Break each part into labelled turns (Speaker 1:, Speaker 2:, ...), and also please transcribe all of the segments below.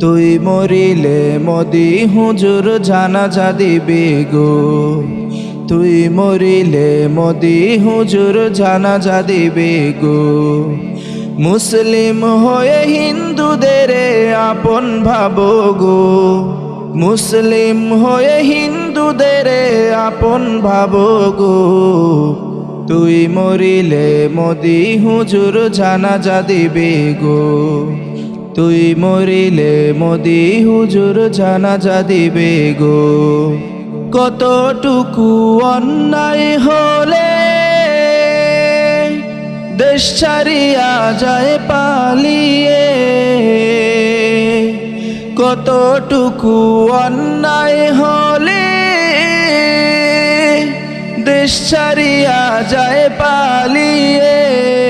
Speaker 1: তুই মরিলে মদি হুজুর জানাজা দিবি গো। তুই মরিলে মদি হুজুর জানাজা দিবি গো। মুসলিম হয়ে হিন্দুদের আপন ভাবো গো। মুসলিম হয়ে হিন্দুদের আপন ভাবো গো। তুই মরিলে মদি হুজুর জানাজা দিবি গো। তুই মরিলে মদি হুজুর জানাজা দিবে গো। কতটুকু অন্যায় হলে দেশ ছাড়িয়া যায় পালিয়ে। কতটুকু অন্যায় হলে দেশ ছাড়িয়া যায় পালিয়ে।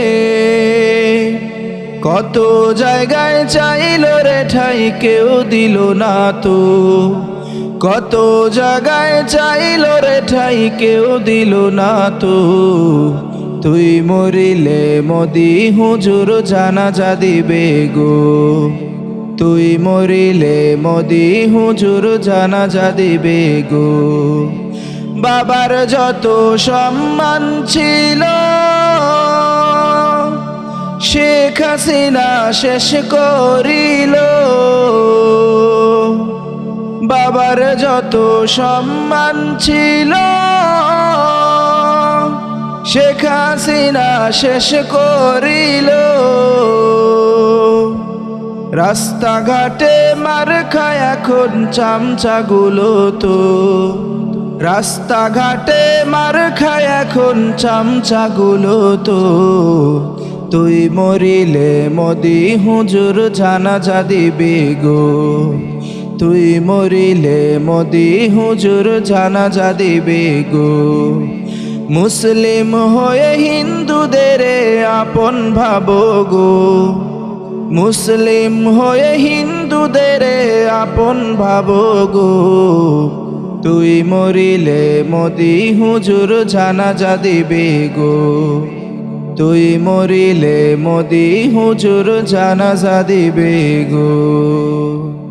Speaker 1: কত জায়গায় চাইল রে ঠাই, কেউ দিল না তো। কত জায়গায় চাইল রে ঠাই, কেউ দিল না তো। তুই মরিলে মদি হুজুর জানাজা দিবে গো। তুই মরিলে মদি হুজুর জানাজা দিবে গো। বাবার যত সম্মান ছিল শেখ হাসিনা শেষ করিল। বাবার যত সম্মান ছিল, শেখ হাসিনা শেষ করিল। রাস্তাঘাটে মার খায় এখন চামচাগুলো তো। রাস্তাঘাটে মার খায় এখন চামচাগুলো তো। তুই মরিলে মদি হুজুর জানাজা দিবি গো। তুই মরিলে মদি হুজুর জানাজা দিবি গো। মুসলিম হয়ে হিন্দুদের আপন ভাবো গো। মুসলিম হয়ে হিন্দুদের আপন ভাবো গো। তুই মরিলে মদি হুজুর জানাজা দিবি গো। তুই মরিলে মদি হুজুর জানাজা দিবে গো।